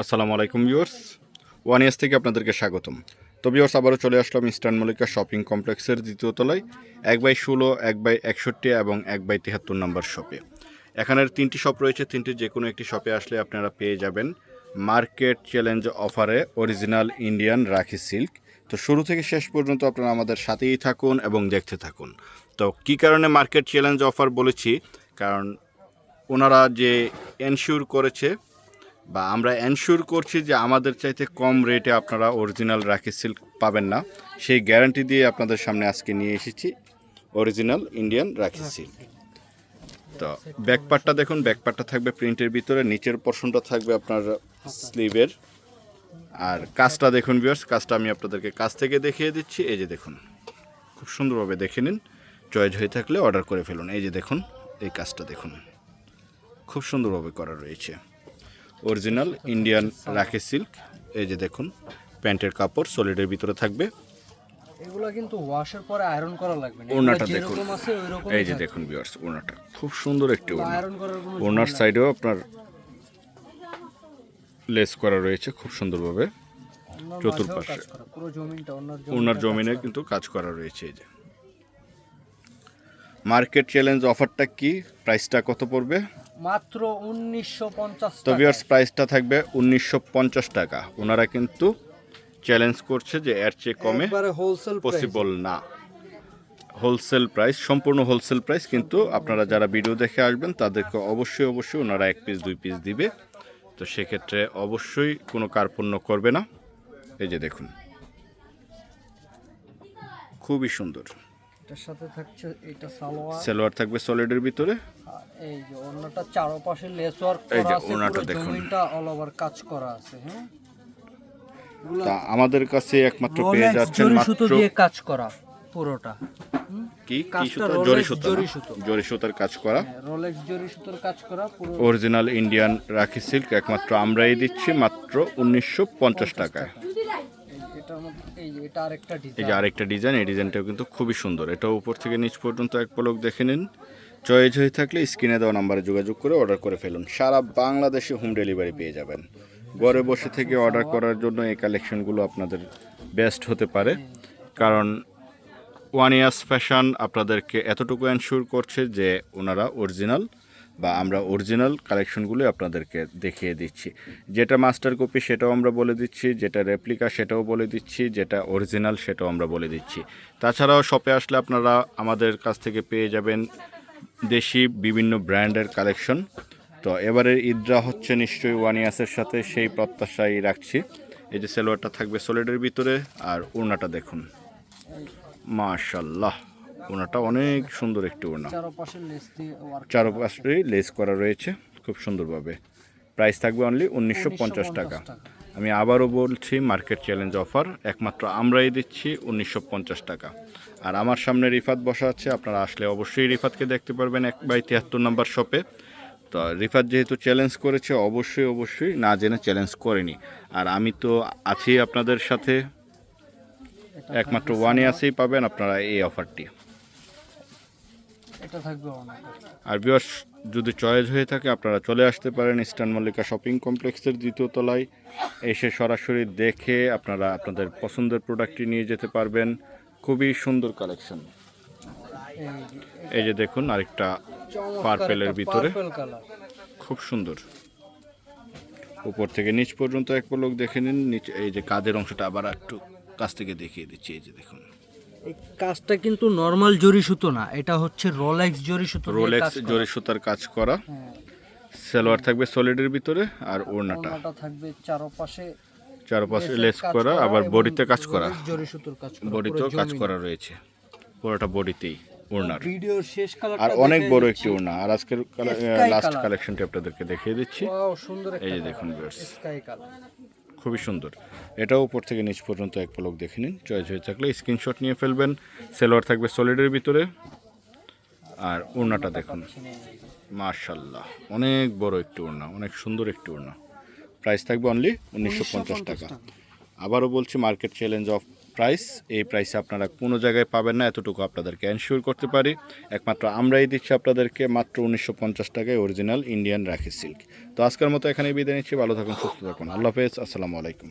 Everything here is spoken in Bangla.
আসসালামু আলাইকুম ভিউয়ার্স। ওয়ান ইয়ার্স থেকে আপনাদেরকে স্বাগতম। তো ভিউয়ার্স, আবারও চলে আসলাম ইস্টার্ন মল্লিকা শপিং কমপ্লেক্সের দ্বিতীয় তলায়, এক বাই ষোলো, এক বাই একষট্টি এবং এক বাই তিয়াত্তর নম্বর শপে। এখানের তিনটি শপ রয়েছে, তিনটি যে কোনো একটি শপে আসলে আপনারা পেয়ে যাবেন মার্কেট চ্যালেঞ্জ অফারে অরিজিনাল ইন্ডিয়ান রাখি সিল্ক। তো শুরু থেকে শেষ পর্যন্ত আপনারা আমাদের সাথেই থাকুন এবং দেখতে থাকুন। তো কী কারণে মার্কেট চ্যালেঞ্জ অফার বলেছি? কারণ ওনারা যে এনশিওর করেছে বা আমরা এনশিওর করছি যে আমাদের চাইতে কম রেটে আপনারা অরিজিনাল রাখি সিল্ক পাবেন না। সেই গ্যারান্টি দিয়ে আপনাদের সামনে আজকে নিয়ে এসেছি অরিজিনাল ইন্ডিয়ান রাখি সিল্ক তো ব্যাকপার্টটা দেখুন ব্যাকপার্টটা থাকবে প্রিন্টের ভিতরে নিচের পোর্শনটা থাকবে আপনার স্লিভের আর কাজটা দেখুন ভিউয়ার্স কাজটা আমি আপনাদেরকে কাজ থেকে দেখিয়ে দিচ্ছি। এই যে দেখুন খুব সুন্দরভাবে দেখে নিন। চয়েস হয়ে থাকলে অর্ডার করে ফেলুন। এই যে দেখুন এই কাজটা দেখুন। খুব সুন্দরভাবে করা রয়েছে। অরিজিনাল ইন্ডিয়ান রাখি সিল্ক এই যে দেখুন প্যান্টের কাপড় সলিডের ভিতরে থাকবে। এগুলো কিন্তু ওয়াশের পরে আয়রন করা লাগবে না। ওড়নাটা দেখুন। এই যে দেখুন ভিউয়ার্স ওনাটা খুব সুন্দর একটি ওড়না। ওনার সাইডেও আপনার লেস করা রয়েছে খুব সুন্দরভাবে। চতুর্পাশে। ওনার জমিনে কিন্তু কাজ করা রয়েছে এই যে। মার্কেট চ্যালেঞ্জ অফারটা কি? প্রাইসটা কত পড়বে? মাত্র উনিশশো পঞ্চাশ তো ভিউয়ার্স প্রাইসটা থাকবে উনিশশো পঞ্চাশ টাকা। ওনারা কিন্তু চ্যালেঞ্জ করছে যে এর চেয়ে কমে হোলসেল পসিবল না। হোলসেল প্রাইস সম্পূর্ণ হোলসেল প্রাইস কিন্তু আপনারা যারা ভিডিও দেখে আসবেন তাদেরকে অবশ্যই অবশ্যই ওনারা এক পিস দুই পিস দিবে। তো সেক্ষেত্রে অবশ্যই কোনো কার্পণ্য করবে না। এই যে দেখুন। খুবই সুন্দর। এটার সাথে থাকছে এটা সালোয়ার। সেলোয়ার থাকবে সলিডের ভিতরে। এই যে ওনাটা চারপাশে লেস ওয়ার্ক করা আছে দেখুন। অল ওভার কাজ করা আছে হ্যাঁ? তা আমাদের কাছে একমাত্র পেয়ে যাচ্ছেন মাত্র সুতো দিয়ে কাজ করা পুরোটা কি? কি সুতা? জরি সুতা জরি। জরি সুতার কাজ করা। হ্যাঁ, রোলেক্স জরি সুতোর কাজ করা পুরো অরিজিনাল ইন্ডিয়ান রাখি সিল্ক একমাত্র আমরাই দিচ্ছি মাত্র উনিশশো পঞ্চাশ টাকায়। এই যে এটার মধ্যে এই যে এটা আরেকটা এই ডিজাইন যে আরেকটা ডিজাইন এই ডিজাইনটাও কিন্তু খুবই সুন্দর। এটাও উপর থেকে নিচ পর্যন্ত এক পলক দেখে নিন। চয়েস হয়ে থাকলে স্ক্রিনে দেওয়া নাম্বারে যোগাযোগ করে অর্ডার করে ফেলুন। সারা বাংলাদেশে হোম ডেলিভারি পেয়ে যাবেন। ঘরে বসে থেকে অর্ডার করার জন্য এই কালেকশনগুলো আপনাদের বেস্ট হতে পারে। কারণ ওয়ান ইয়ার্স ফ্যাশন আপনাদেরকে এতটুকু এনশিওর করছে যে ওনারা অরিজিনাল বা আমরা অরিজিনাল কালেকশনগুলো আপনাদেরকে দেখিয়ে দিচ্ছি। যেটা মাস্টার কপি সেটাও আমরা বলে দিচ্ছি, যেটা রেপ্লিকা সেটাও বলে দিচ্ছি, যেটা অরিজিনাল সেটাও আমরা বলে দিচ্ছি। তাছাড়াও শপে আসলে আপনারা আমাদের কাছ থেকে পেয়ে যাবেন দেশি বিভিন্ন ব্র্যান্ডের কালেকশন তো এবারের ঈদরা হচ্ছে নিশ্চয়ই ওয়ান ইয়ার্সের সাথে সেই প্রত্যাশাই রাখছি। এই যে সেলোয়ারটা থাকবে সলিডের ভিতরে আর ওড়নাটা দেখুন। মাশাল্লাহ ওনাটা অনেক সুন্দর একটি ওড়না। চারপাশে লেস করা রয়েছে খুব সুন্দরভাবে। প্রাইস থাকবে অনলি উনিশশো পঞ্চাশ টাকা। আমি আবারও বলছি মার্কেট চ্যালেঞ্জ অফার একমাত্র আমরাই দিচ্ছি উনিশশো পঞ্চাশ টাকা। আর আমার সামনে রিফাত বসা আছে আপনারা আসলে অবশ্যই রিফাতকে দেখতে পারবেন এক বাই তিয়াত্তর নম্বর শপে তো রিফাত যেহেতু চ্যালেঞ্জ করেছে অবশ্যই অবশ্যই না জেনে চ্যালেঞ্জ করেনি। আর আমি তো আছি আপনাদের সাথে। একমাত্র ওয়ান ইয়ার্সেই পাবেন আপনারা এই অফারটি এটা থাকবে অনেক। আর বিয়ার্স যদি চয়েস হয়ে থাকে আপনারা চলে আসতে পারেন ইস্টার্ন মল্লিকা শপিং কমপ্লেক্সের দ্বিতীয় তলায়। এসে সরাসরি দেখে আপনারা আপনাদের পছন্দের প্রোডাক্টটি নিয়ে যেতে পারবেন। খুবই সুন্দর কালেকশন এই যে দেখুন আরেকটা পার্পেলের ভিতরে। খুব সুন্দর। উপর থেকে নিচ পর্যন্ত এক পলক দেখে নিন। নিচে এই যে কাজের অংশটা আবার একটু কাছ থেকে দেখিয়ে দিচ্ছি। এই যে দেখুন। এই কাজটা কিন্তু নর্মাল জরি সুতো না এটা হচ্ছে রোলেক্স জরি সুতো রোলেক্স জরি সুতার কাজ করা। সেলোয়ার থাকবে সলিডের ভিতরে আর ওড়নাটা। ওড়নাটা থাকবে চারপাশে চারপাশে লেস করা আবার বডিতে কাজ করা। জরি সুতোর কাজ করা বডিতেও কাজ করা রয়েছে। পুরোটা বডিতেই ওড়নার। ভিডিওর শেষ কালার আর অনেক বড় একটি ওড়না। আর আজকের লাস্ট। কালেকশনটি আপনাদেরকে দেখিয়ে দিচ্ছি। সুন্দর এই দেখুন viewers। স্কাই কালার খুবই সুন্দর। এটাও উপর থেকে নিচ পর্যন্ত এক পলক দেখে নিন। চয়েস হয়ে থাকলে স্ক্রিনশট নিয়ে ফেলবেন। সেলোয়ার থাকবে সলিডের ভিতরে। আর ওড়নাটা দেখুন। মার্শাল্লাহ অনেক বড় একটি ওড়না অনেক সুন্দর একটি ওড়না। প্রাইস থাকবে অনলি উনিশশো পঞ্চাশ টাকা। আবারও বলছি মার্কেট চ্যালেঞ্জ অফ প্রাইস এই প্রাইসে আপনারা কোনো জায়গায় পাবেন না, এতটুকু আপনাদেরকে এনশিওর করতে পারি। একমাত্র আমরাই দিচ্ছি আপনাদেরকে মাত্র উনিশশো পঞ্চাশ টাকায় অরিজিনাল ইন্ডিয়ান রাখি সিল্ক তো আজকের মতো এখানে বিদায় নিচ্ছি, ভালো থাকুন, সুস্থ থাকুন। আল্লাহ হাফেজ, আসসালামু আলাইকুম।